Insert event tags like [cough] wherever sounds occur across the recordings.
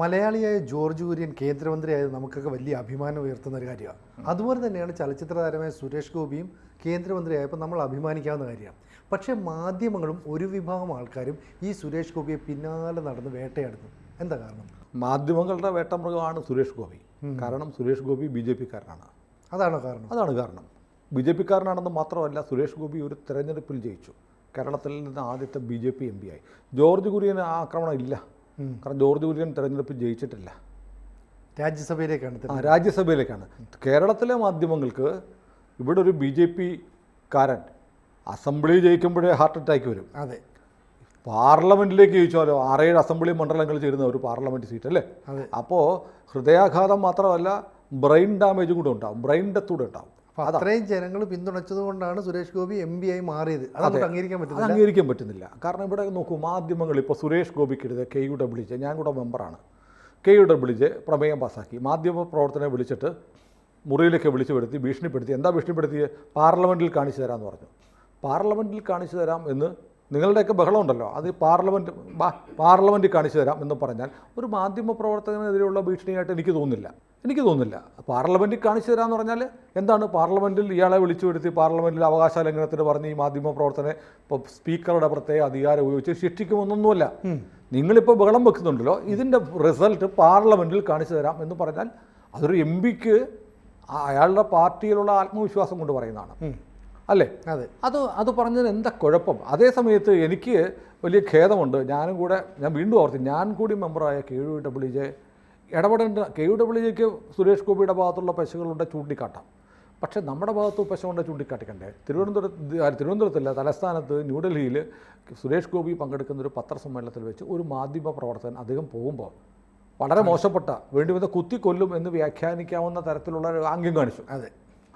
മലയാളിയായ ജോർജ് കുര്യൻ കേന്ദ്രമന്ത്രിയായത് നമുക്കൊക്കെ വലിയ അഭിമാനം ഉയർത്തുന്ന ഒരു കാര്യമാണ്. അതുപോലെ തന്നെയാണ് ചലച്ചിത്ര താരമായ സുരേഷ് ഗോപിയും കേന്ദ്രമന്ത്രിയായപ്പോൾ നമ്മൾ അഭിമാനിക്കാവുന്ന കാര്യമാണ്. പക്ഷേ മാധ്യമങ്ങളും ഒരു വിഭാഗം ആൾക്കാരും ഈ സുരേഷ് ഗോപിയെ പിന്നാലെ നടന്ന് വേട്ടയാടുന്നു. എന്താ കാരണം? മാധ്യമങ്ങളുടെ വേട്ടമൃഗമാണ് സുരേഷ് ഗോപി. കാരണം സുരേഷ് ഗോപി ബി ജെ പിക്കാരനാണ്. അതാണോ കാരണം? അതാണ് കാരണം. ബി ജെ പിക്കാരനാണെന്ന് മാത്രമല്ല സുരേഷ് ഗോപി ഒരു തെരഞ്ഞെടുപ്പിൽ ജയിച്ചു. കേരളത്തിൽ നിന്ന് ആദ്യത്തെ B J P M P ആയി. ജോർജ് കുര്യന് ആ ആക്രമണം ഇല്ല. കാരണം ജോർജ് കുര്യൻ തെരഞ്ഞെടുപ്പ് ജയിച്ചിട്ടില്ല. രാജ്യസഭയിലേക്കാണ് ആ രാജ്യസഭയിലേക്കാണ്. കേരളത്തിലെ മാധ്യമങ്ങൾക്ക് ഇവിടെ ഒരു ബി ജെ പി കാരൻ അസംബ്ലി ജയിക്കുമ്പോഴേ ഹാർട്ട് അറ്റാക്ക് വരും. അതെ. പാർലമെന്റിലേക്ക് ജയിച്ചാലോ ആറേഴ് അസംബ്ലി മണ്ഡലങ്ങൾ ചേരുന്ന ഒരു പാർലമെന്റ് സീറ്റ് അല്ലേ. അപ്പോൾ ഹൃദയാഘാതം മാത്രമല്ല ബ്രെയിൻ ഡാമേജും കൂടെ ഉണ്ടാവും ബ്രെയിൻ ഡെത്ത് കൂടെ ഉണ്ടാവും. അത്രയും ജനങ്ങൾ പിന്തുണച്ചത് കൊണ്ടാണ് സുരേഷ് ഗോപി എം പി ആയി മാറിയത്. അതങ്ങോട്ട് അംഗീകരിക്കാൻ അത് പറ്റുന്നില്ല. അംഗീകരിക്കാൻ പറ്റുന്നില്ല. കാരണം ഇവിടെ നോക്കൂ മാധ്യമങ്ങൾ ഇപ്പോൾ സുരേഷ് ഗോപിക്കെടുത്ത് കെ യുടെ വിളിച്ച് ഞാൻ കൂടെ മെമ്പറാണ് കെ യുടെ വിളിച്ച് പ്രമേയം പാസ്സാക്കി. മാധ്യമ പ്രവർത്തനെ വിളിച്ചിട്ട് മുറിയിലേക്ക് വിളിച്ചു വരുത്തി ഭീഷണിപ്പെടുത്തി. എന്താ ഭീഷണിപ്പെടുത്തി പാർലമെന്റിൽ കാണിച്ചു തരാമെന്ന് പറഞ്ഞു. പാർലമെന്റിൽ കാണിച്ചു തരാം എന്ന് നിങ്ങളുടെയൊക്കെ ബഹളമുണ്ടല്ലോ അത് പാർലമെന്റ് പാർലമെന്റിൽ കാണിച്ചു തരാം എന്ന് പറഞ്ഞാൽ ഒരു മാധ്യമ പ്രവർത്തകനെതിരെയുള്ള ഭീഷണിയായിട്ട് എനിക്ക് തോന്നുന്നില്ല. എനിക്ക് തോന്നുന്നില്ല. പാർലമെന്റിൽ കാണിച്ചു തരാമെന്ന് പറഞ്ഞാൽ എന്താണ്? പാർലമെന്റിൽ ഇയാളെ വിളിച്ചു വരുത്തി പാർലമെന്റിൽ അവകാശ ലംഘനത്തിന് പറഞ്ഞ് ഈ മാധ്യമ പ്രവർത്തനെ ഇപ്പോൾ സ്പീക്കറുടെ പ്രത്യേക അധികാരം ഉപയോഗിച്ച് ശിക്ഷിക്കുമെന്നൊന്നുമല്ല. നിങ്ങളിപ്പോൾ ബഹളം വെക്കുന്നുണ്ടല്ലോ. ഇതിന്റെ റിസൾട്ട് പാർലമെന്റിൽ കാണിച്ചു തരാം എന്ന് പറഞ്ഞാൽ അതൊരു എം പിക്ക് അയാളുടെ പാർട്ടിയിലുള്ള ആത്മവിശ്വാസം കൊണ്ട് പറയുന്നതാണ്. അല്ലേ? അതെ. അത് അത് പറഞ്ഞതിന് എന്താ കുഴപ്പം? അതേ സമയത്ത് എനിക്ക് വലിയ ഖേദമുണ്ട്. ഞാനും കൂടെ ഞാൻ വീണ്ടും ഓർത്തി ഞാൻ കൂടി മെമ്പറായ കെ യു ഡബ്ല്യു ജെ ഇടപെടേണ്ട കെ യു ഡബ്ല്യു ജെക്ക് സുരേഷ് ഗോപിയുടെ ഭാഗത്തുള്ള പശുക്കളുടെ ചൂണ്ടിക്കാട്ടാം. പക്ഷേ നമ്മുടെ ഭാഗത്ത് പശ ചൂണ്ടിക്കാട്ടിക്കണ്ടേ? തിരുവനന്തപുരത്ത് തിരുവനന്തപുരത്തില്ല തിരുവനന്തപുരത്തല്ല തലസ്ഥാനത്ത് ന്യൂഡൽഹിയിൽ സുരേഷ് ഗോപി പങ്കെടുക്കുന്ന ഒരു പത്രസമ്മേളനത്തിൽ വെച്ച് ഒരു മാധ്യമ പ്രവർത്തകൻ അദ്ദേഹം പോകുമ്പോൾ വളരെ മോശപ്പെട്ട വേണ്ടി വന്ന കുത്തിക്കൊല്ലും എന്ന് വ്യാഖ്യാനിക്കാവുന്ന തരത്തിലുള്ള ഒരു ആംഗ്യം കാണിച്ചു. അതെ.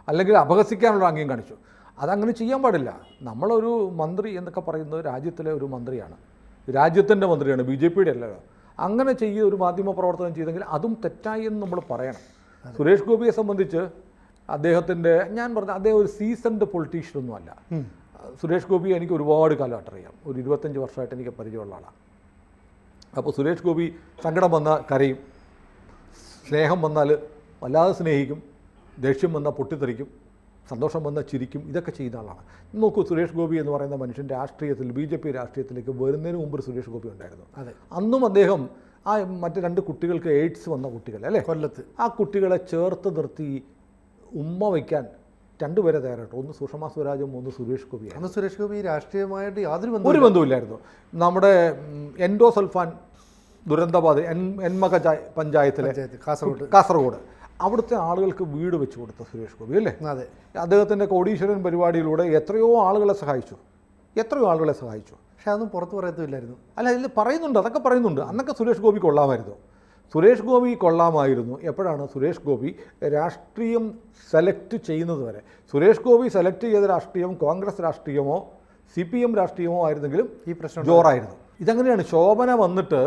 അല്ലെങ്കിൽ അപഹസിക്കാനുള്ള ആംഗ്യം കാണിച്ചു. അതങ്ങനെ ചെയ്യാൻ പാടില്ല. നമ്മളൊരു മന്ത്രി എന്നൊക്കെ പറയുന്നത് രാജ്യത്തിലെ ഒരു മന്ത്രിയാണ്. രാജ്യത്തിന്റെ മന്ത്രിയാണ്. ബി ജെ പിയുടെ അല്ലല്ലോ അങ്ങനെ ചെയ്യുക ഒരു മാധ്യമ പ്രവർത്തനം ചെയ്തെങ്കിൽ അതും തെറ്റായി എന്ന് നമ്മൾ പറയണം. സുരേഷ് ഗോപിയെ സംബന്ധിച്ച് അദ്ദേഹത്തിന്റെ ഞാൻ പറഞ്ഞ അദ്ദേഹം ഒരു സീസൺഡ് പൊളിറ്റീഷ്യൻ ഒന്നും അല്ല. സുരേഷ് ഗോപി എനിക്ക് ഒരുപാട് കാലമായിട്ട് അറിയാം ഒരു ഇരുപത്തഞ്ച് വർഷമായിട്ട് എനിക്ക് പരിചയമുള്ള ആളാണ്. അപ്പോൾ സുരേഷ് ഗോപി സങ്കടം വന്നാൽ കരയും. സ്നേഹം വന്നാൽ വല്ലാതെ സ്നേഹിക്കും. ദേഷ്യം വന്നാൽ പൊട്ടിത്തെറിക്കും. സന്തോഷം വന്ന ചിരിക്കും. ഇതൊക്കെ ചെയ്യുന്ന ആളാണ്. നോക്കൂ സുരേഷ് ഗോപി എന്ന് പറയുന്ന മനുഷ്യൻ രാഷ്ട്രീയത്തിൽ ബി ജെ പി രാഷ്ട്രീയത്തിലേക്ക് വരുന്നതിന് മുമ്പ് സുരേഷ് ഗോപി ഉണ്ടായിരുന്നു. അതെ. അന്നും അദ്ദേഹം ആ മറ്റ് രണ്ട് കുട്ടികൾക്ക് എയ്ഡ്സ് വന്ന കുട്ടികൾ അല്ലേ? കൊല്ലത്ത്. ആ കുട്ടികളെ ചേർത്ത് നിർത്തി ഉമ്മ വയ്ക്കാൻ രണ്ടുപേരെ തയ്യാറായിട്ട് ഒന്ന് സുഷമ സ്വരാജും ഒന്ന് സുരേഷ് ഗോപി അന്ന് സുരേഷ് ഗോപി രാഷ്ട്രീയമായിട്ട് യാതൊരു ഒരു ബന്ധമില്ലായിരുന്നു ബന്ധവുമില്ലായിരുന്നു. നമ്മുടെ എൻഡോ എൻഡോസൾഫാൻ ദുരന്തബാധ എൻ എൻമക പഞ്ചായത്തിലെ കാസർഗോഡ്. കാസർഗോഡ്. അവിടുത്തെ ആളുകൾക്ക് വീട് വെച്ച് കൊടുത്ത സുരേഷ് ഗോപി അല്ലേ? അതെ. അദ്ദേഹത്തിന്റെ കോടീശ്വരൻ പരിപാടിയിലൂടെ എത്രയോ ആളുകളെ സഹായിച്ചു. എത്രയോ ആളുകളെ സഹായിച്ചു. പക്ഷെ അതൊന്നും പുറത്ത് പറയത്തില്ലായിരുന്നു അല്ല ഇതിൽ പറയുന്നുണ്ട് അതൊക്കെ പറയുന്നുണ്ട്. അന്നൊക്കെ സുരേഷ് ഗോപി കൊള്ളാമായിരുന്നു. സുരേഷ് ഗോപി കൊള്ളാമായിരുന്നു എപ്പോഴാണ് സുരേഷ് ഗോപി രാഷ്ട്രീയം സെലക്ട് ചെയ്യുന്നത് വരെ. സുരേഷ് ഗോപി സെലക്ട് ചെയ്ത രാഷ്ട്രീയം കോൺഗ്രസ് രാഷ്ട്രീയമോ സി പി എം രാഷ്ട്രീയമോ ആയിരുന്നെങ്കിലും ഈ പ്രശ്നം ജോറായിരുന്നു. ഇതങ്ങനെയാണ് ശോഭന വന്നിട്ട്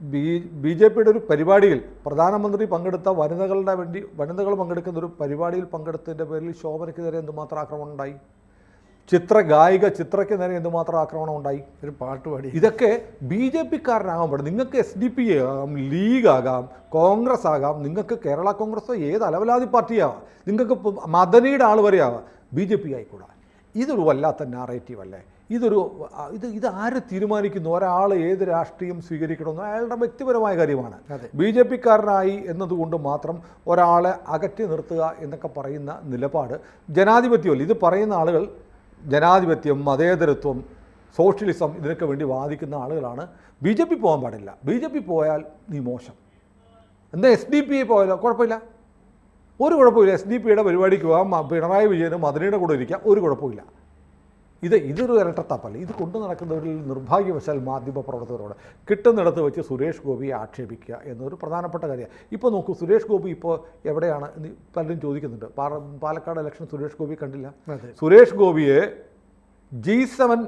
ബി ബി ജെ പിയുടെ ഒരു പരിപാടിയിൽ പ്രധാനമന്ത്രി പങ്കെടുത്ത വനിതകളുടെ വേണ്ടി വനിതകൾ പങ്കെടുക്കുന്ന ഒരു പരിപാടിയിൽ പങ്കെടുത്തതിന്റെ പേരിൽ ശോഭനയ്ക്ക് നേരെ എന്തുമാത്രം ആക്രമണം ഉണ്ടായി? ചിത്ര ഗായിക ചിത്രയ്ക്ക് നേരെ എന്തുമാത്രം ആക്രമണം ഉണ്ടായി? ഒരു പാട്ട് പാടി. ഇതൊക്കെ ബി ജെ പിക്കാരനാകാൻ പാടും നിങ്ങൾക്ക് എസ് ഡി പി ആകാം ലീഗ് ആകാം കോൺഗ്രസ് ആകാം നിങ്ങൾക്ക് കേരള കോൺഗ്രസ് ഏത് അലവലാതി പാർട്ടിയാവാം നിങ്ങൾക്ക് മദനിയുടെ ആൾ വരെയാവാം ആവാം ബി ജെ പി ആയിക്കൂടാ. ഇതൊരു വല്ലാത്ത നാറേറ്റീവ് അല്ലേ? ഇതൊരു ഇത് ഇത് ആര് തീരുമാനിക്കുന്നു? ഒരാൾ ഏത് രാഷ്ട്രീയം സ്വീകരിക്കണമെന്ന് അയാളുടെ വ്യക്തിപരമായ കാര്യമാണ്. ബി ജെ പിക്കാരനായി എന്നതുകൊണ്ട് മാത്രം ഒരാളെ അകറ്റി നിർത്തുക എന്നൊക്കെ പറയുന്ന നിലപാട് ജനാധിപത്യമല്ല. ഇത് പറയുന്ന ആളുകൾ ജനാധിപത്യം മതേതരത്വം സോഷ്യലിസം ഇതിനൊക്കെ വേണ്ടി വാദിക്കുന്ന ആളുകളാണ്. ബി ജെ പി പോകാൻ പാടില്ല. ബി ജെ പി പോയാൽ നീ മോശം. എന്താ എസ് ഡി പി ഐ പോയാലോ? കുഴപ്പമില്ല. ഒരു കുഴപ്പമില്ല. എസ് ഡി പിയുടെ പരിപാടിക്ക് പോകാം. പിണറായി വിജയനും മദനിയുടെ കൂടെ ഇരിക്കാം. ഒരു കുഴപ്പമില്ല. ഇത് ഇതൊരു ഇരട്ടത്താപ്പല്ല ഇത് കൊണ്ടു നടക്കുന്നവരിൽ നിർഭാഗ്യവശാൽ മാധ്യമ പ്രവർത്തകരോട് കിട്ടുന്നിടത്ത് വെച്ച് സുരേഷ് ഗോപിയെ ആക്ഷേപിക്കുക എന്നൊരു പ്രധാനപ്പെട്ട കാര്യമാണ്. ഇപ്പോൾ നോക്കൂ സുരേഷ് ഗോപി ഇപ്പോൾ എവിടെയാണ് എന്ന് പലരും ചോദിക്കുന്നുണ്ട്. പാലക്കാട് ഇലക്ഷൻ സുരേഷ് ഗോപി കണ്ടില്ല. സുരേഷ് ഗോപിയെ ജി സെവൻ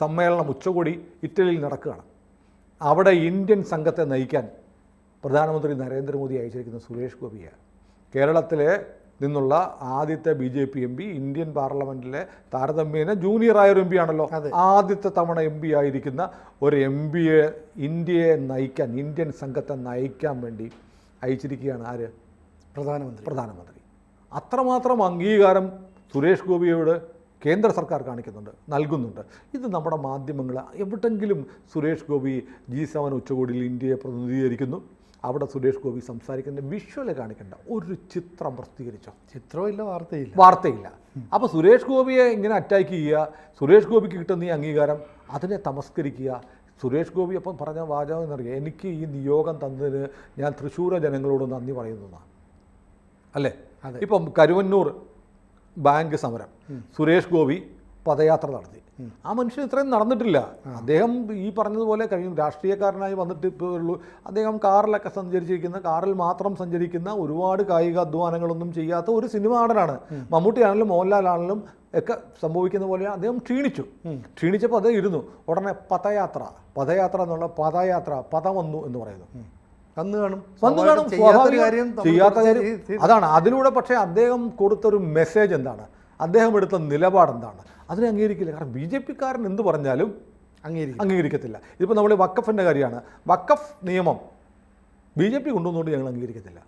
സമ്മേളനം ഉച്ചകോടി ഇറ്റലിയിൽ നടക്കുകയാണ്. അവിടെ ഇന്ത്യൻ സംഘത്തെ നയിക്കാൻ പ്രധാനമന്ത്രി നരേന്ദ്രമോദി അയച്ചിരിക്കുന്ന സുരേഷ് ഗോപിയാണ് കേരളത്തിലെ നിന്നുള്ള ആദ്യത്തെ B J P M P Indian പാർലമെന്റിലെ താരതമ്യേന ജൂനിയർ ആയ ഒരു എം പി ആണല്ലോ. ആദ്യത്തെ തവണ എം പി ആയിരിക്കുന്ന ഒരു എം പിയെ ഇന്ത്യയെ നയിക്കാൻ ഇന്ത്യൻ സംഘത്തെ നയിക്കാൻ വേണ്ടി അയച്ചിരിക്കുകയാണ് ആര്? പ്രധാനമന്ത്രി. പ്രധാനമന്ത്രി. അത്രമാത്രം അംഗീകാരം സുരേഷ് ഗോപിയോട് കേന്ദ്ര സർക്കാർ കാണിക്കുന്നുണ്ട് നൽകുന്നുണ്ട്. ഇത് നമ്മുടെ മാധ്യമങ്ങൾ എവിടെങ്കിലും സുരേഷ് ഗോപി ജി സെവൻ ഉച്ചകോടിയിൽ ഇന്ത്യയെ പ്രതിനിധീകരിക്കുന്നു? അവിടെ സുരേഷ് ഗോപി സംസാരിക്കുന്ന വിഷ്വൽ കാണിക്കണ്ട. ഒരു ചിത്രം പ്രസിദ്ധീകരിച്ചോ? ചിത്രമില്ല ഇല്ല വാർത്തയില്ല. വാർത്തയില്ല. അപ്പോൾ സുരേഷ് ഗോപിയെ ഇങ്ങനെ അറ്റാക്ക് ചെയ്യുക സുരേഷ് ഗോപിക്ക് കിട്ടുന്ന ഈ അംഗീകാരം അതിനെ തമസ്കരിക്കുക. സുരേഷ് ഗോപി അപ്പം പറഞ്ഞ വാചകം എന്നറിയാം എനിക്ക് ഈ നിയോഗം തന്നതിന് ഞാൻ തൃശ്ശൂര ജനങ്ങളോട് നന്ദി പറയുന്നതാണ് അല്ലേ? ഇപ്പം കരുവന്നൂർ ബാങ്ക് സമരം. സുരേഷ് ഗോപി പദയാത്ര നടത്തി. ആ മനുഷ്യൻ ഇത്രയും നടന്നിട്ടില്ല. അദ്ദേഹം ഈ പറഞ്ഞതുപോലെ കഴിയും രാഷ്ട്രീയക്കാരനായി വന്നിട്ട് ഇപ്പോൾ ഉള്ളൂ. അദ്ദേഹം കാറിലൊക്കെ സഞ്ചരിച്ചിരിക്കുന്ന കാറിൽ മാത്രം സഞ്ചരിക്കുന്ന ഒരുപാട് കായിക അധ്വാനങ്ങളൊന്നും ചെയ്യാത്ത ഒരു സിനിമ നടനാണ്. മമ്മൂട്ടിയാണെങ്കിലും മോഹൻലാലാണെങ്കിലും ഒക്കെ സംഭവിക്കുന്ന പോലെ അദ്ദേഹം ക്ഷീണിച്ചു. ക്ഷീണിച്ചപ്പോൾ അദ്ദേഹം ഇരുന്നു. ഉടനെ പദയാത്ര പദയാത്ര എന്നുള്ള പദയാത്ര പഥ വന്നു എന്ന് പറയുന്നു. വന്നു കാണും. വന്നു കാണും. ചെയ്യാത്ത കാര്യം അതാണ്. അതിലൂടെ പക്ഷേ അദ്ദേഹം കൊടുത്തൊരു മെസ്സേജ് എന്താണ്? അദ്ദേഹം എടുത്ത നിലപാട് എന്താണ് അതിനെ അംഗീകരിക്കില്ല. കാരണം ബി ജെ പിക്കാരൻ എന്ത് പറഞ്ഞാലും അംഗീകരിക്കും അംഗീകരിക്കത്തില്ല. ഇതിപ്പോൾ നമ്മൾ വക്കഫിന്റെ കാര്യമാണ്. വക്കഫ് നിയമം ബി ജെ പി കൊണ്ടുവന്നുകൊണ്ട് ഞങ്ങൾ അംഗീകരിക്കത്തില്ല.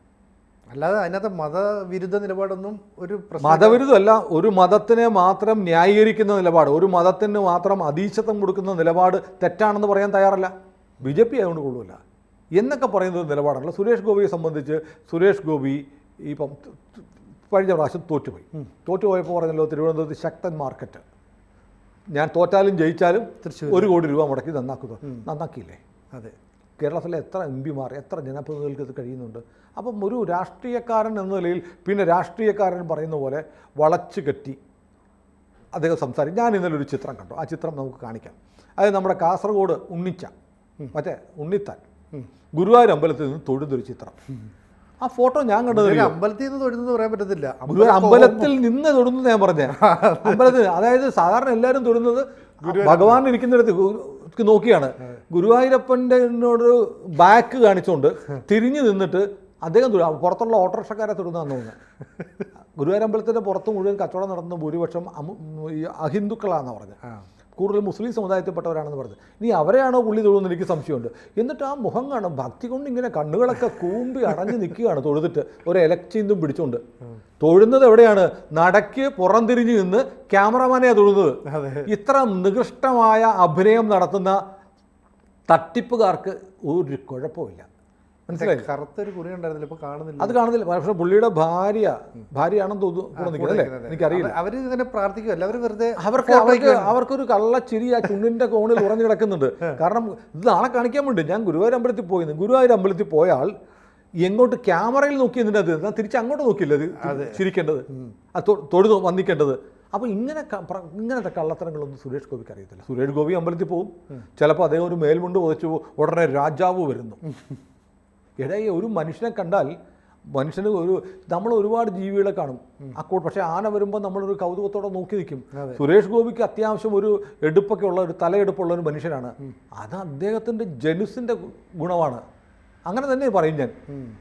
അല്ലാതെ അതിനകത്ത് മതവിരുദ്ധ നിലപാടൊന്നും ഒരു മതവിരുദ്ധമല്ല ഒരു മതത്തിനെ മാത്രം ന്യായീകരിക്കുന്ന നിലപാട് ഒരു മതത്തിന് മാത്രം അതീശത്വം കൊടുക്കുന്ന നിലപാട് തെറ്റാണെന്ന് പറയാൻ തയ്യാറല്ല. ബി ജെ പി അതുകൊണ്ട് കൊള്ളില്ല എന്നൊക്കെ പറയുന്നത് നിലപാടാണല്ലോ. സുരേഷ് ഗോപിയെ സംബന്ധിച്ച് സുരേഷ് ഗോപി ഇപ്പം കഴിഞ്ഞ പ്രാവശ്യം തോറ്റുപോയി. തോറ്റുപോയപ്പോൾ പറഞ്ഞല്ലോ തിരുവനന്തപുരത്ത് ശക്തൻ മാർക്കറ്റ്. ഞാൻ തോറ്റാലും ജയിച്ചാലും ഒരു കോടി രൂപ മുടക്കി നന്നാക്കുക. നന്നാക്കിയില്ലേ? അതെ. കേരളത്തിലെ എത്ര എം പിമാർ എത്ര ജനപ്രതിനിധികൾക്ക് ഇത് കഴിയുന്നുണ്ട്? അപ്പം ഒരു രാഷ്ട്രീയക്കാരൻ എന്ന നിലയിൽ പിന്നെ രാഷ്ട്രീയക്കാരൻ പറയുന്ന പോലെ വളച്ചു കെട്ടി അദ്ദേഹം സംസാരിക്കും. ഞാൻ ഇന്നലെ ഒരു ചിത്രം കണ്ടു. ആ ചിത്രം നമുക്ക് കാണിക്കാം. അത് നമ്മുടെ കാസർഗോഡ് ഉണ്ണിച്ച മറ്റേ ഉണ്ണിത്താൻ. ഗുരുവായൂർ അമ്പലത്തിൽ നിന്ന് തൊഴുതൊരു ചിത്രം. ആ ഫോട്ടോ ഞാൻ കണ്ടത് അമ്പലത്തിൽ നിന്ന് തൊഴുന്നത് പറയാൻ പറ്റത്തില്ല. അമ്പലത്തിൽ നിന്ന് തൊടുന്നു ഞാൻ പറഞ്ഞേ. [laughs] അമ്പലത്തിൽ അതായത് സാധാരണ എല്ലാവരും തൊടുന്നത് ഭഗവാൻ ഇരിക്കുന്നിടത്ത് നോക്കിയാണ്. ഗുരുവായൂരപ്പന്റെ എന്നോട് ബാക്ക് കാണിച്ചുകൊണ്ട് തിരിഞ്ഞു നിന്നിട്ട് അദ്ദേഹം തൊഴു- പുറത്തുള്ള ഓട്ടോറിക്ഷക്കാരെ തൊടുന്നതാന്ന് തോന്നുന്നത്. [laughs] ഗുരുവായൂരമ്പലത്തിന്റെ പുറത്ത് മുഴുവൻ കച്ചവടം നടന്ന ഭൂരിപക്ഷം ഈ അഹിന്ദുക്കളാണെന്ന് പറഞ്ഞത്. കൂടുതൽ മുസ്ലിം സമുദായത്തിൽപ്പെട്ടവരാണെന്ന് പറഞ്ഞത് ഇനി അവരെയാണോ പുള്ളി തൊഴുന്ന് എനിക്ക് സംശയമുണ്ട്. എന്നിട്ട് ആ മുഖം കാണും. ഭക്തി കൊണ്ട് ഇങ്ങനെ കണ്ണുകളൊക്കെ കൂമ്പി അടഞ്ഞു നിൽക്കുകയാണ് തൊഴുതിട്ട്. ഒരു ഇലക്ചിന്തും പിടിച്ചുകൊണ്ട്. തൊഴുന്നത് എവിടെയാണ്? നടക്ക് പുറം തിരിഞ്ഞു നിന്ന് ക്യാമറമാനെയാണ് തൊഴുന്നത്. ഇത്ര നികൃഷ്ടമായ അഭിനയം നടത്തുന്ന തട്ടിപ്പുകാർക്ക് ഒരു കുഴപ്പമില്ല. മനസ്സിലായി. കറുത്തൊരു കുറി ഉണ്ടായിരുന്നില്ല ഇപ്പൊ കാണുന്നില്ല. അത് കാണുന്നില്ല. പക്ഷെ പുള്ളിയുടെ ഭാര്യ ഭാര്യയാണെന്ന് തോന്നുന്നു അല്ലേ എനിക്കറിയില്ല. അവർ ഇങ്ങനെ പ്രാർത്ഥിക്കുമല്ല അവർ വെറുതെ അവർക്ക് അവർക്ക് അവർക്കൊരു കള്ളച്ചിരി ആ ചുണ്ടിന്റെ കോണിൽ ഉറഞ്ഞു കിടക്കുന്നുണ്ട്. കാരണം ഇത് നാളെ കാണിക്കാൻ വേണ്ടി ഞാൻ ഗുരുവായൂർ അമ്പലത്തിൽ പോയിരുന്നു ഗുരുവായൂർ അമ്പലത്തിൽ പോയാൽ എങ്ങോട്ട് ക്യാമറയിൽ നോക്കി എന്നിട്ട് അത് തിരിച്ച് അങ്ങോട്ട് നോക്കിയില്ല അത്. ചിരിക്കേണ്ടത്? അത് തൊഴുതു വന്നിക്കേണ്ടത് അപ്പോൾ ഇങ്ങനെ ഇങ്ങനത്തെ കള്ളത്തരങ്ങളൊന്നും സുരേഷ് ഗോപിക്ക് അറിയത്തില്ല. സുരേഷ് ഗോപി അമ്പലത്തിൽ പോകും ചിലപ്പോൾ അദ്ദേഹം ഒരു മേൽമുണ്ട് ഉദച്ചു ഉടനെ രാജാവ് വരുന്നു. ഇടയെ ഒരു മനുഷ്യനെ കണ്ടാൽ മനുഷ്യന് ഒരു നമ്മൾ ഒരുപാട് ജീവികളെ കാണും. അക്കോ പക്ഷേ ആന വരുമ്പോൾ നമ്മളൊരു കൗതുകത്തോടെ നോക്കി നിൽക്കും. സുരേഷ് ഗോപിക്ക് അത്യാവശ്യം ഒരു എടുപ്പൊക്കെ ഉള്ള ഒരു തലയെടുപ്പുള്ള ഒരു മനുഷ്യനാണ്. അത് അദ്ദേഹത്തിന്റെ ജനുസിന്റെ ഗുണമാണ്. അങ്ങനെ തന്നെ പറയും ഞാൻ.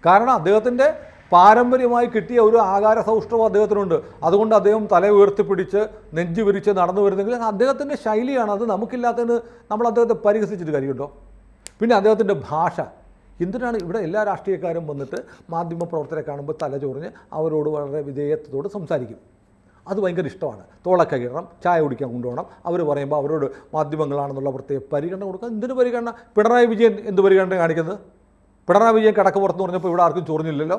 കാരണം അദ്ദേഹത്തിന്റെ പാരമ്പര്യമായി കിട്ടിയ ഒരു ആകാര സൗഷ്ഠവും അദ്ദേഹത്തിനുണ്ട്. അതുകൊണ്ട് അദ്ദേഹം തല ഉയർത്തിപ്പിടിച്ച് നെഞ്ചു വിരിച്ച് നടന്നു വരുന്നെങ്കിൽ അദ്ദേഹത്തിന്റെ ശൈലിയാണ്. അത് നമുക്കില്ലാത്തതിന് നമ്മൾ അദ്ദേഹത്തെ പരിഹസിച്ചിട്ട് കാര്യമുണ്ടോ? പിന്നെ അദ്ദേഹത്തിന്റെ ഭാഷ. എന്തിനാണ് ഇവിടെ എല്ലാ രാഷ്ട്രീയക്കാരും വന്നിട്ട് മാധ്യമ പ്രവർത്തകരെ കാണുമ്പോൾ തലചോറിഞ്ഞ് അവരോട് വളരെ വിധേയത്വത്തോട് സംസാരിക്കും? അത് ഭയങ്കര ഇഷ്ടമാണ്. തോളൊക്കെ കീറണം ചായ കുടിക്കാൻ കൊണ്ടുപോകണം. അവർ പറയുമ്പോൾ അവരോട് മാധ്യമങ്ങളാണെന്നുള്ള പ്രത്യേക പരിഗണന കൊടുക്കുക. എന്തിനു പരിഗണന? പിണറായി വിജയൻ എന്ത് പരിഗണന കാണിക്കുന്നത്? പിണറായി വിജയൻ കിടക്ക് പുറത്ത് പറഞ്ഞപ്പോൾ ഇവിടെ ആർക്കും ചൊറിഞ്ഞില്ലല്ലോ?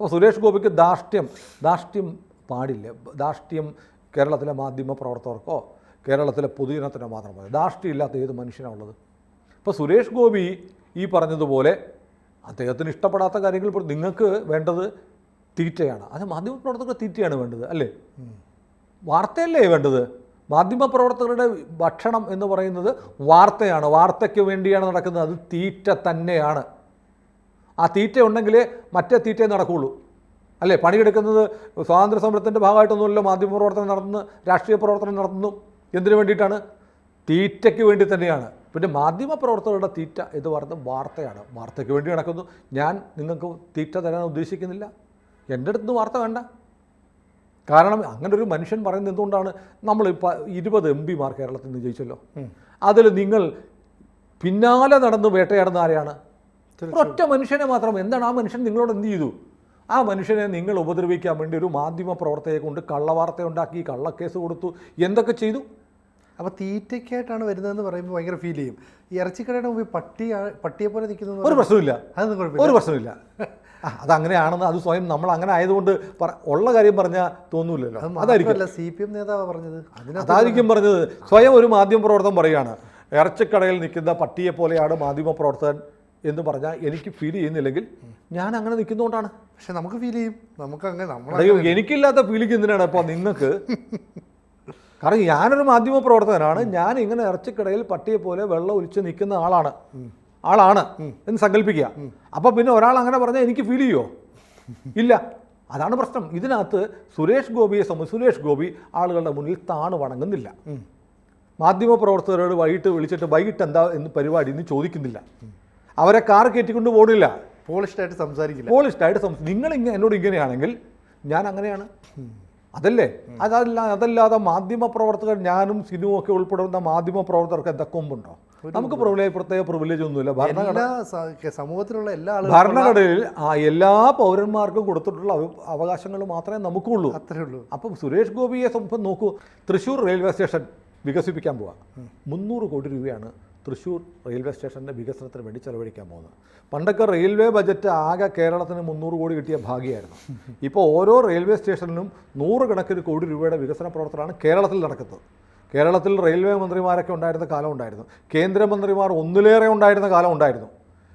അപ്പോൾ സുരേഷ് ഗോപിക്ക് ധാർഷ്ട്യം ധാർഷ്ട്യം പാടില്ല. ധാർഷ്ട്യം കേരളത്തിലെ മാധ്യമ പ്രവർത്തകർക്കോ കേരളത്തിലെ പൊതുജനത്തിനോ മാത്രം മതി. ധാർഷ്ട്യം ഇല്ലാത്ത ഏത് മനുഷ്യനാണുള്ളത് ഇപ്പോൾ സുരേഷ് ഗോപി ഈ പറഞ്ഞതുപോലെ അദ്ദേഹത്തിന് ഇഷ്ടപ്പെടാത്ത കാര്യങ്ങൾ ഇപ്പോൾ നിങ്ങൾക്ക് വേണ്ടത് തീറ്റയാണ്. അത് മാധ്യമപ്രവർത്തകർ തീറ്റയാണ് വേണ്ടത് അല്ലേ? വാർത്തയല്ലേ വേണ്ടത്? മാധ്യമപ്രവർത്തകരുടെ ഭക്ഷണം എന്ന് പറയുന്നത് വാർത്തയാണ് വാർത്തയ്ക്ക് വേണ്ടിയാണ് നടക്കുന്നത്. അത് തീറ്റ തന്നെയാണ്. ആ തീറ്റ ഉണ്ടെങ്കിലേ മറ്റേ തീറ്റയെ നടക്കുകയുള്ളൂ അല്ലേ? പണിയെടുക്കുന്നത് സ്വാതന്ത്ര്യ സമരത്തിന്റെ ഭാഗമായിട്ടൊന്നുമല്ലോ മാധ്യമപ്രവർത്തനം നടത്തുന്നു രാഷ്ട്രീയ പ്രവർത്തനം നടത്തുന്നു. എന്തിനു വേണ്ടിയിട്ടാണ്? തീറ്റയ്ക്ക് വേണ്ടി തന്നെയാണ്. പിന്നെ മാധ്യമപ്രവർത്തകരുടെ തീറ്റ എന്ന് പറയുന്നത് വാർത്തയാണ്. വാർത്തയ്ക്ക് വേണ്ടി നടക്കുന്നു. ഞാൻ നിങ്ങൾക്ക് തീറ്റ തരാൻ ഉദ്ദേശിക്കുന്നില്ല. എന്റെ അടുത്ത് വാർത്ത വേണ്ട. കാരണം അങ്ങനെ ഒരു മനുഷ്യൻ പറയുന്നത് എന്തുകൊണ്ടാണ്? നമ്മൾ ഇപ്പം ഇരുപത് എം പിമാർ കേരളത്തിൽ നിന്ന് ജയിച്ചല്ലോ. അതിൽ നിങ്ങൾ പിന്നാലെ നടന്ന് വേട്ടയാടുന്ന ആരെയാണ് ഒറ്റ മനുഷ്യനെ മാത്രം. എന്താണ് ആ മനുഷ്യൻ നിങ്ങളോട് എന്ത് ചെയ്തു? ആ മനുഷ്യനെ നിങ്ങൾ ഉപദ്രവിക്കാൻ വേണ്ടി ഒരു മാധ്യമ പ്രവർത്തകയെ കൊണ്ട് കള്ളവാർത്ത ഉണ്ടാക്കി കള്ളക്കേസ് കൊടുത്തു എന്തൊക്കെ ചെയ്തു? അപ്പോൾ തീറ്റയ്ക്കായിട്ടാണ് വരുന്നതെന്ന് പറയുമ്പോൾ ഭയങ്കര ഫീൽ ചെയ്യും. ഈ ഇറച്ചിക്കടയുടെ മുമ്പിൽ പട്ടി പട്ടിയെ പോലെ നിൽക്കുന്ന ഒരു പ്രശ്നമില്ല അതൊന്നും കുഴപ്പമില്ല. ഒരു പ്രശ്നമില്ല അത് അതങ്ങനെയാണെന്ന് അത് സ്വയം നമ്മൾ അങ്ങനെ ആയതുകൊണ്ട് ഉള്ള കാര്യം പറഞ്ഞാൽ തോന്നൂലല്ലോ അതായിരിക്കും. സി പി എം നേതാവ് പറഞ്ഞത്. അതായിരിക്കും പറഞ്ഞത്. സ്വയം ഒരു മാധ്യമ പ്രവർത്തനം പറയുകയാണ് ഇറച്ചിക്കടയിൽ നിൽക്കുന്ന പട്ടിയെ പോലെയാണ് മാധ്യമ പ്രവർത്തകൻ എന്ന് പറഞ്ഞാൽ എനിക്ക് ഫീൽ ചെയ്യുന്നില്ലെങ്കിൽ ഞാൻ അങ്ങനെ നിൽക്കുന്നതുകൊണ്ടാണ് പക്ഷെ നമുക്ക് ഫീൽ ചെയ്യും. നമുക്ക് അങ്ങനെ നമ്മൾ എനിക്കില്ലാത്ത ഫീലിക്ക് എന്തിനാണ്? അപ്പോൾ നിങ്ങൾക്ക് കാരണം ഞാനൊരു മാധ്യമ പ്രവർത്തകനാണ് ഞാൻ ഇങ്ങനെ ഇറച്ചിക്കടയിൽ പട്ടിയെ പോലെ വെള്ളം ഒലിച്ച് നിൽക്കുന്ന ആളാണ്. ആളാണ് എന്ന് സങ്കല്പിക്കുക. അപ്പോൾ പിന്നെ ഒരാൾ അങ്ങനെ പറഞ്ഞാൽ എനിക്ക് ഫീൽ ചെയ്യുമോ ഇല്ല. അതാണ് പ്രശ്നം. ഇതിനകത്ത് സുരേഷ് ഗോപിയെ സംബന്ധിച്ച് സുരേഷ് ഗോപി ആളുകളുടെ മുന്നിൽ താണു വണങ്ങുന്നില്ല. മാധ്യമ പ്രവർത്തകരോട് വൈകിട്ട് വിളിച്ചിട്ട് വൈകിട്ട് എന്താ എന്ന് പരിപാടി എന്ന് ചോദിക്കുന്നില്ല. അവരെ കാർ കയറ്റിക്കൊണ്ട് പോകണില്ല പോളിഷ്ടായിട്ട് സംസാരിക്കില്ല. പോളിഷ്ടായിട്ട് സംസാരിക്കും നിങ്ങൾ ഇങ്ങനെ എന്നോട് ഇങ്ങനെയാണെങ്കിൽ ഞാൻ അങ്ങനെയാണ്. അതല്ലേ? അതല്ല അതല്ലാതെ മാധ്യമ പ്രവർത്തകർ ഞാനും സിനുവും ഒക്കെ ഉൾപ്പെടുന്ന മാധ്യമ പ്രവർത്തകർക്ക് എന്തൊക്കെ മുമ്പുണ്ടോ? നമുക്ക് പ്രിവിലേജ് പ്രത്യേക പ്രിവിലേജ് ഒന്നുമില്ല. ഭരണഘടന സമൂഹത്തിലുള്ള എല്ലാ ഭരണഘടനയിൽ ആ എല്ലാ പൗരന്മാർക്കും കൊടുത്തിട്ടുള്ള അവ- അവകാശങ്ങൾ മാത്രമേ നമുക്കുള്ളൂ. അത്രേ ഉള്ളൂ. അപ്പം സുരേഷ് ഗോപിയെ സംഭവം നോക്കൂ തൃശ്ശൂർ റെയിൽവേ സ്റ്റേഷൻ വികസിപ്പിക്കാൻ പോവാ. മുന്നൂറ് കോടി രൂപയാണ് തൃശ്ശൂർ റെയിൽവേ സ്റ്റേഷന്റെ വികസനത്തിന് വേണ്ടി ചെലവഴിക്കാൻ പോകുന്നത്. പണ്ടൊക്കെ റെയിൽവേ ബജറ്റ് ആകെ കേരളത്തിന് മുന്നൂറ് കോടി കിട്ടിയ ഭാഗ്യമായിരുന്നു. ഇപ്പോൾ ഓരോ റെയിൽവേ സ്റ്റേഷനിലും നൂറുകണക്കിന് കോടി രൂപയുടെ വികസന പ്രവർത്തനമാണ് കേരളത്തിൽ നടക്കുന്നത്. കേരളത്തിൽ റെയിൽവേ മന്ത്രിമാരൊക്കെ ഉണ്ടായിരുന്ന കാലം ഉണ്ടായിരുന്നു. കേന്ദ്രമന്ത്രിമാർ ഒന്നിലേറെ ഉണ്ടായിരുന്ന കാലം ഉണ്ടായിരുന്നു.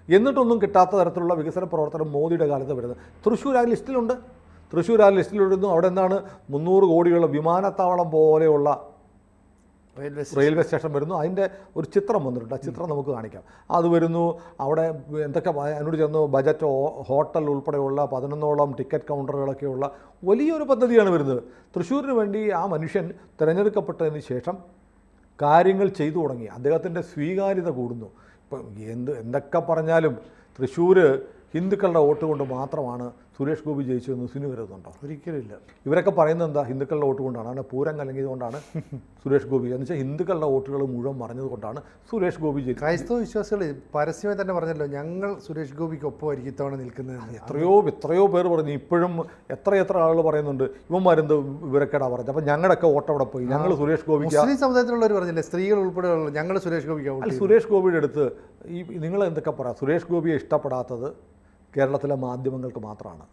എന്നിട്ടൊന്നും കിട്ടാത്ത തരത്തിലുള്ള വികസന പ്രവർത്തനം മോദിയുടെ കാലത്ത് വരുന്നത്. തൃശ്ശൂർ ആ ലിസ്റ്റിലുണ്ട്. തൃശ്ശൂർ ആ ലിസ്റ്റിലിടുന്നു. അവിടെ എന്താണ്? മുന്നൂറ് കോടിയുള്ള വിമാനത്താവളം പോലെയുള്ള റെയിൽവേ സ്റ്റേഷൻ. വരുന്നു. അതിന്റെ ഒരു ചിത്രം വന്നിട്ടുണ്ട്. ആ ചിത്രം നമുക്ക് കാണിക്കാം. അത് വരുന്നു. അവിടെ എന്തൊക്കെ അതിനോട് ചേർന്ന് ബജറ്റ് ഹോട്ടൽ ഉൾപ്പെടെയുള്ള പതിനൊന്നോളം ടിക്കറ്റ് കൗണ്ടറുകളൊക്കെയുള്ള വലിയൊരു പദ്ധതിയാണ് വരുന്നത്. തൃശ്ശൂരിന് വേണ്ടി ആ മനുഷ്യൻ തിരഞ്ഞെടുക്കപ്പെട്ടതിന് ശേഷം കാര്യങ്ങൾ ചെയ്തു തുടങ്ങി. അദ്ദേഹത്തിന്റെ സ്വീകാര്യത കൂടുന്നു. ഇപ്പം എന്ത് എന്തൊക്കെ പറഞ്ഞാലും തൃശ്ശൂർ ഹിന്ദുക്കളുടെ വോട്ട് കൊണ്ട് മാത്രമാണ് സുരേഷ് ഗോപി ജയിച്ചതെന്ന് സിനു കരുതുന്നുണ്ടോ? ഒരിക്കലും ഇല്ല ഇവരൊക്കെ പറയുന്നത് എന്താ? ഹിന്ദുക്കളുടെ വോട്ട് കൊണ്ടാണ്. അങ്ങനെ പൂരം കലങ്ങിയതുകൊണ്ടാണ് സുരേഷ് ഗോപി. എന്ന് വെച്ചാൽ ഹിന്ദുക്കളുടെ വോട്ടുകൾ മുഴുവൻ മറിഞ്ഞത് കൊണ്ടാണ് സുരേഷ് ഗോപി ജയിച്ചത്. ക്രൈസ്തവ വിശ്വാസികൾ പരസ്യമായി തന്നെ പറഞ്ഞല്ലോ ഞങ്ങൾ സുരേഷ് ഗോപിക്ക് ഒപ്പമായിരിക്കും ഇത്തവണ നിൽക്കുന്നത്. എത്രയോ എത്രയോ പേര് പറഞ്ഞു. ഇപ്പോഴും എത്ര എത്ര ആളുകൾ പറയുന്നുണ്ട് ഇവന്മാരെന്ത് ഇവരൊക്കെടാ പറഞ്ഞത്. അപ്പം ഞങ്ങളുടെയൊക്കെ വോട്ട് അവിടെ പോയി. ഞങ്ങൾ സുരേഷ് ഗോപി മുസ്ലിം സമുദായത്തിലുള്ളവർ പറഞ്ഞില്ലേ സ്ത്രീകൾ ഉൾപ്പെടെയുള്ള ഞങ്ങൾ സുരേഷ് ഗോപിക്ക് സുരേഷ് ഗോപിയുടെ അടുത്ത് ഈ നിങ്ങൾ എന്തൊക്കെ പറയാം? സുരേഷ് ഗോപിയെ ഇഷ്ടപ്പെടാത്തത് കേരളത്തിലെ മാധ്യമങ്ങൾക്ക് മാത്രമാണ്.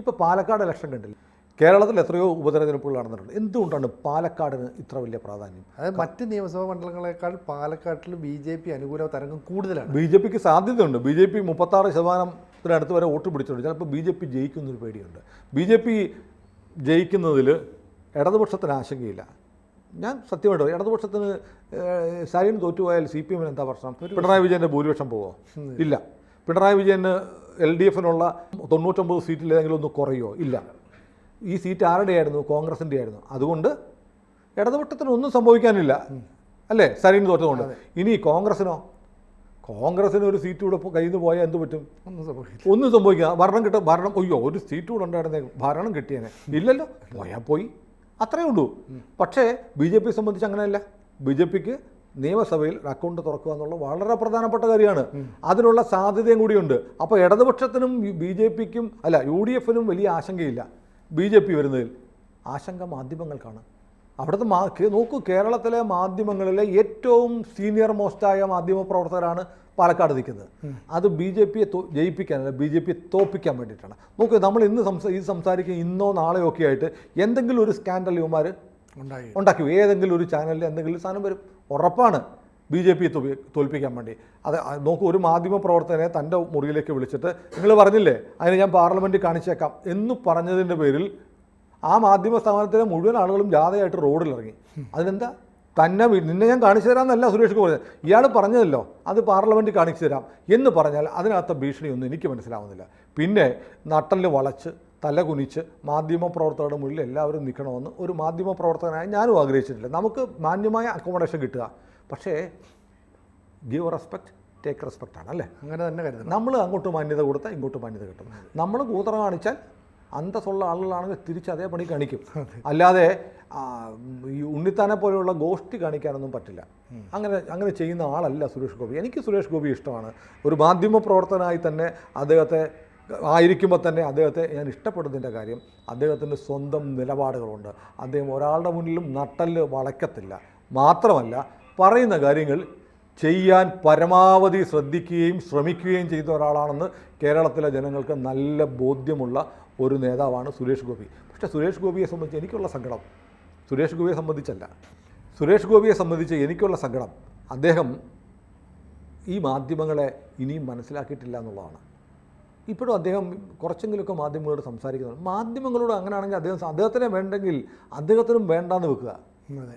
ഇപ്പോൾ പാലക്കാട് ഇലക്ഷൻ കണ്ടില്ല? കേരളത്തിൽ എത്രയോ ഉപതെരഞ്ഞെടുപ്പുകൾ നടന്നിട്ടുണ്ട്. എന്തുകൊണ്ടാണ് പാലക്കാടിന് ഇത്ര വലിയ പ്രാധാന്യം? അതായത് മറ്റ് നിയമസഭാ മണ്ഡലങ്ങളെക്കാൾ പാലക്കാട്ടിൽ ബി ജെ പി അനുകൂല തരംഗം കൂടുതലാണ്. ബി ജെ പിക്ക് സാധ്യതയുണ്ട്. ബി ജെ പി മുപ്പത്താറ് ശതമാനത്തിനടുത്ത് വരെ വോട്ട് പിടിച്ചിട്ടുണ്ട്. ചിലപ്പോൾ ബി ജെ പി ജയിക്കുന്നൊരു പേടിയുണ്ട്. ബി ജെ പി ജയിക്കുന്നതിൽ ഇടതുപക്ഷത്തിന് ആശങ്കയില്ല. ഞാൻ സത്യമായിട്ട് പറയും, ഇടതുപക്ഷത്തിന് സരിന് തോറ്റുപോയാൽ സി പി എമ്മിന് എന്താ പ്രശ്നം? പിണറായി വിജയന്റെ ഭൂരിപക്ഷം പോവോ? ഇല്ല. പിണറായി വിജയന് എൽ ഡി എഫിനുള്ള തൊണ്ണൂറ്റൊമ്പത് സീറ്റിൽ ഏതെങ്കിലും ഒന്ന് കുറയോ? ഇല്ല. ഈ സീറ്റ് ആരുടെ ആയിരുന്നു കോൺഗ്രസിന്റെ ആയിരുന്നു അതുകൊണ്ട് ഇടതുപക്ഷത്തിന് ഒന്നും സംഭവിക്കാനില്ല. അല്ലേ? സരീൻ തോറ്റതുകൊണ്ട്. ഇനി കോൺഗ്രസിനോ? കോൺഗ്രസിന് ഒരു സീറ്റ് കൂടെ കയ്യിൽ നിന്ന് പോയാൽ എന്ത് പറ്റും? ഒന്നും സംഭവിക്കില്ല. ഒന്നും സംഭവിക്കുക ഭരണം കിട്ടും ഭരണം അയ്യോ ഒരു സീറ്റ് കൂടെ ഉണ്ടായിരുന്നേ ഭരണം കിട്ടിയേനെ. ഇല്ലല്ലോ. പോയാൽ പോയി. അത്രേ ഉള്ളൂ. പക്ഷേ ബി ജെ പി സംബന്ധിച്ച് അങ്ങനെയല്ല. ബി ജെ പിക്ക് നിയമസഭയിൽ അക്കൗണ്ട് തുറക്കുക എന്നുള്ളത് വളരെ പ്രധാനപ്പെട്ട കാര്യമാണ്. അതിനുള്ള സാധ്യതയും കൂടിയുണ്ട്. അപ്പോൾ ഇടതുപക്ഷത്തിനും ബി ജെ പിക്കും അല്ല യു ഡി എഫിനും വലിയ ആശങ്കയില്ല ബി ജെ പി വരുന്നതിൽ. ആശങ്ക മാധ്യമങ്ങൾക്കാണ്. അവിടുത്തെ മാ നോക്കൂ കേരളത്തിലെ മാധ്യമങ്ങളിലെ ഏറ്റവും സീനിയർ മോസ്റ്റായ മാധ്യമ പ്രവർത്തകരാണ് പാലക്കാട് നിൽക്കുന്നത്. അത് ബി ജെ പിയെ ജയിപ്പിക്കാനല്ല ബി ജെ പിയെ തോപ്പിക്കാൻ വേണ്ടിയിട്ടാണ്. നോക്കൂ നമ്മൾ ഇന്ന് സംസാ ഇത് സംസാരിക്കുക ഇന്നോ നാളെയോ ഒക്കെ ആയിട്ട് എന്തെങ്കിലും ഒരു സ്കാൻഡൽ ഇവന്മാർ ഉണ്ടാക്കി. ഏതെങ്കിലും ഒരു ചാനലിൽ എന്തെങ്കിലും സാധനം വരും. ഉറപ്പാണ് ബി ജെ പി തോൽപ്പിക്കാൻ വേണ്ടി. അത് നോക്ക് ഒരു മാധ്യമ പ്രവർത്തകനെ തന്റെ മുറിയിലേക്ക് വിളിച്ചിട്ട് നിങ്ങൾ പറഞ്ഞില്ലേ അതിന് ഞാൻ പാർലമെന്റിൽ കാണിച്ചേക്കാം എന്ന് പറഞ്ഞതിന്റെ പേരിൽ ആ മാധ്യമ സ്ഥാപനത്തിലെ മുഴുവൻ ആളുകളും ജാഥയായിട്ട് റോഡിലിറങ്ങി അതിനെന്താ? തന്നെ നിന്നെ ഞാൻ കാണിച്ചു തരാമെന്നല്ല സുരേഷ് ഗോപി ഇയാൾ പറഞ്ഞതല്ലോ അത് പാർലമെന്റിൽ കാണിച്ചു തരാം എന്ന് പറഞ്ഞാൽ അതിനകത്ത ഭീഷണിയൊന്നും എനിക്ക് മനസ്സിലാവുന്നില്ല. പിന്നെ നട്ടലിൽ വളച്ച് തല കുനിച്ച് മാധ്യമ പ്രവർത്തകരുടെ മുന്നിൽ എല്ലാവരും നിൽക്കണമെന്ന് ഒരു മാധ്യമ പ്രവർത്തകനായി ഞാനും ആഗ്രഹിച്ചിട്ടില്ല. നമുക്ക് മാന്യമായ അക്കോമഡേഷൻ കിട്ടുക. പക്ഷേ ഗീവ് റെസ്പെക്റ്റ് ടേക്ക് റെസ്പെക്റ്റ് ആണ് അല്ലേ? അങ്ങനെ തന്നെ കരുതണം. നമ്മൾ അങ്ങോട്ട് മാന്യത കൊടുത്താൽ ഇങ്ങോട്ട് മാന്യത കിട്ടും. നമ്മൾ കൂത്ര കാണിച്ചാൽ അന്തസ്സുള്ള ആളുകളാണെങ്കിൽ തിരിച്ച് അതേ പണി കാണിക്കും. അല്ലാതെ ഈ ഉണ്ണിത്താനെ പോലെയുള്ള ഗോഷ്ടി കാണിക്കാനൊന്നും പറ്റില്ല. അങ്ങനെ അങ്ങനെ ചെയ്യുന്ന ആളല്ല സുരേഷ് ഗോപി. എനിക്ക് സുരേഷ് ഗോപി ഇഷ്ടമാണ്. ഒരു മാധ്യമ പ്രവർത്തകനായി തന്നെ അദ്ദേഹത്തെ ആയിരിക്കുമ്പോൾ തന്നെ അദ്ദേഹത്തെ ഞാൻ ഇഷ്ടപ്പെടുന്നതിന്റെ കാര്യം അദ്ദേഹത്തിന്റെ സ്വന്തം നിലപാടുകളുണ്ട്. അദ്ദേഹം ഒരാളുടെ മുന്നിലും നട്ടൽ വളയ്ക്കത്തില്ല. മാത്രമല്ല പറയുന്ന കാര്യങ്ങൾ ചെയ്യാൻ പരമാവധി ശ്രദ്ധിക്കുകയും ശ്രമിക്കുകയും ചെയ്ത ഒരാളാണെന്ന് കേരളത്തിലെ ജനങ്ങൾക്ക് നല്ല ബോധ്യമുള്ള ഒരു നേതാവാണ് സുരേഷ് ഗോപി. പക്ഷേ സുരേഷ് ഗോപിയെ സംബന്ധിച്ച് എനിക്കുള്ള സങ്കടം. സുരേഷ് ഗോപിയെ സംബന്ധിച്ചല്ല. സുരേഷ് ഗോപിയെ സംബന്ധിച്ച് എനിക്കുള്ള സങ്കടം. അദ്ദേഹം ഈ മാധ്യമങ്ങളെ ഇനിയും മനസ്സിലാക്കിയിട്ടില്ല എന്നുള്ളതാണ്. ഇപ്പോഴും അദ്ദേഹം കുറച്ചെങ്കിലുമൊക്കെ മാധ്യമങ്ങളോട് സംസാരിക്കുന്നുണ്ട്. മാധ്യമങ്ങളോട് അങ്ങനെയാണെങ്കിൽ അദ്ദേഹം അദ്ദേഹത്തിനെ വേണ്ടെങ്കിൽ അദ്ദേഹത്തിനും വേണ്ടാന്ന് വെക്കുക.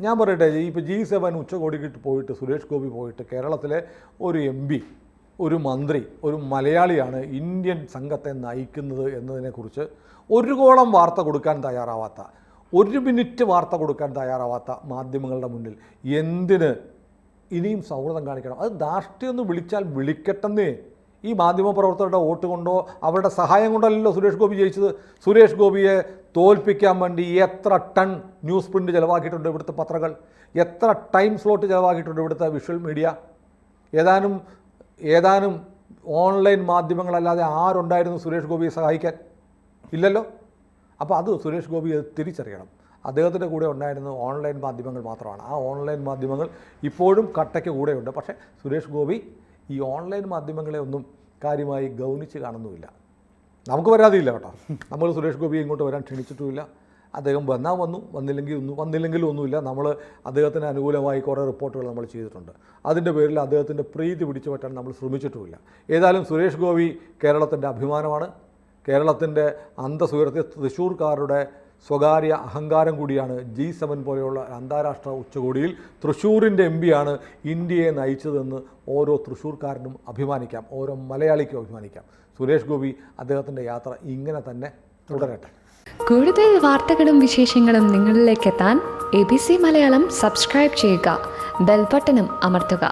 ഞാൻ പറയട്ടെ ഇപ്പോൾ ജി സെവൻ ഉച്ചകോടിക്ക് പോയിട്ട് സുരേഷ് ഗോപി പോയിട്ട് കേരളത്തിലെ ഒരു എം പി ഒരു മന്ത്രി ഒരു മലയാളിയാണ് ഇന്ത്യൻ സംഘത്തെ നയിക്കുന്നത് എന്നതിനെക്കുറിച്ച് ഒരു കോളം വാർത്ത കൊടുക്കാൻ തയ്യാറാവാത്ത ഒരു മിനിറ്റ് വാർത്ത കൊടുക്കാൻ തയ്യാറാവാത്ത മാധ്യമങ്ങളുടെ മുന്നിൽ എന്തിന് ഇനിയും സൗഹൃദം കാണിക്കണം? അത് ധാർഷ്ട്യം ഒന്ന് വിളിച്ചാൽ വിളിക്കട്ടെന്നേ ഈ മാധ്യമപ്രവർത്തകരുടെ വോട്ട് കൊണ്ടോ അവരുടെ സഹായം കൊണ്ടല്ലല്ലോ സുരേഷ് ഗോപി ജയിച്ചത്. സുരേഷ് ഗോപിയെ തോൽപ്പിക്കാൻ വേണ്ടി എത്ര ടൺ ന്യൂസ് പ്രിന്റ് ചിലവാക്കിയിട്ടുണ്ട് ഇവിടുത്തെ പത്രങ്ങൾ? എത്ര ടൈം സ്ലോട്ട് ചിലവാക്കിയിട്ടുണ്ട് ഇവിടുത്തെ വിഷ്വൽ മീഡിയ? ഏതാനും ഏതാനും ഓൺലൈൻ മാധ്യമങ്ങളല്ലാതെ ആരുണ്ടായിരുന്നു സുരേഷ് ഗോപിയെ സഹായിക്കാൻ? ഇല്ലല്ലോ. അപ്പോൾ അത് സുരേഷ് ഗോപി അത് തിരിച്ചറിയണം. അദ്ദേഹത്തിന്റെ കൂടെ ഉണ്ടായിരുന്നത് ഓൺലൈൻ മാധ്യമങ്ങൾ മാത്രമാണ്. ആ ഓൺലൈൻ മാധ്യമങ്ങൾ ഇപ്പോഴും കട്ടയ്ക്ക് കൂടെയുണ്ട്. പക്ഷേ സുരേഷ് ഗോപി ഈ ഓൺലൈൻ മാധ്യമങ്ങളെ ഒന്നും കാര്യമായി ഗൗനിച്ച് കാണുന്നുമില്ല. നമുക്ക് വരാതില്ല കേട്ടോ. നമ്മൾ സുരേഷ് ഗോപി ഇങ്ങോട്ട് വരാൻ ക്ഷണിച്ചിട്ടുമില്ല. അദ്ദേഹം വന്നാൽ വന്നു വന്നില്ലെങ്കിൽ ഒന്നും വന്നില്ലെങ്കിലും ഒന്നുമില്ല. നമ്മൾ അദ്ദേഹത്തിന് അനുകൂലമായി കുറേ റിപ്പോർട്ടുകൾ നമ്മൾ ചെയ്തിട്ടുണ്ട്. അതിന്റെ പേരിൽ അദ്ദേഹത്തിന്റെ പ്രീതി പിടിച്ചു പറ്റാൻ നമ്മൾ ശ്രമിച്ചിട്ടുമില്ല. ഏതായാലും സുരേഷ് ഗോപി കേരളത്തിന്റെ അഭിമാനമാണ്. കേരളത്തിന്റെ അന്തസ്സുയർത്തിയ തൃശ്ശൂർക്കാരുടെ സ്വകാര്യ അഹങ്കാരം കൂടിയാണ് ജി സെവൻ പോലെയുള്ള അന്താരാഷ്ട്ര ഉച്ചകോടിയിൽ തൃശ്ശൂരിന്റെ എം പിയാണ് ഇന്ത്യയെ നയിച്ചതെന്ന് ഓരോ തൃശ്ശൂർക്കാരനും അഭിമാനിക്കാം ഓരോ മലയാളിക്കും അഭിമാനിക്കാം. സുരേഷ് ഗോപി അദ്ദേഹത്തിന്റെ യാത്ര ഇങ്ങനെ തന്നെ തുടരട്ടെ. കൂടുതൽ വാർത്തകളും വിശേഷങ്ങളും നിങ്ങളിലേക്ക് എത്താൻ A B C Malayalam subscribe ചെയ്യുക ബെൽബട്ടനും അമർത്തുക.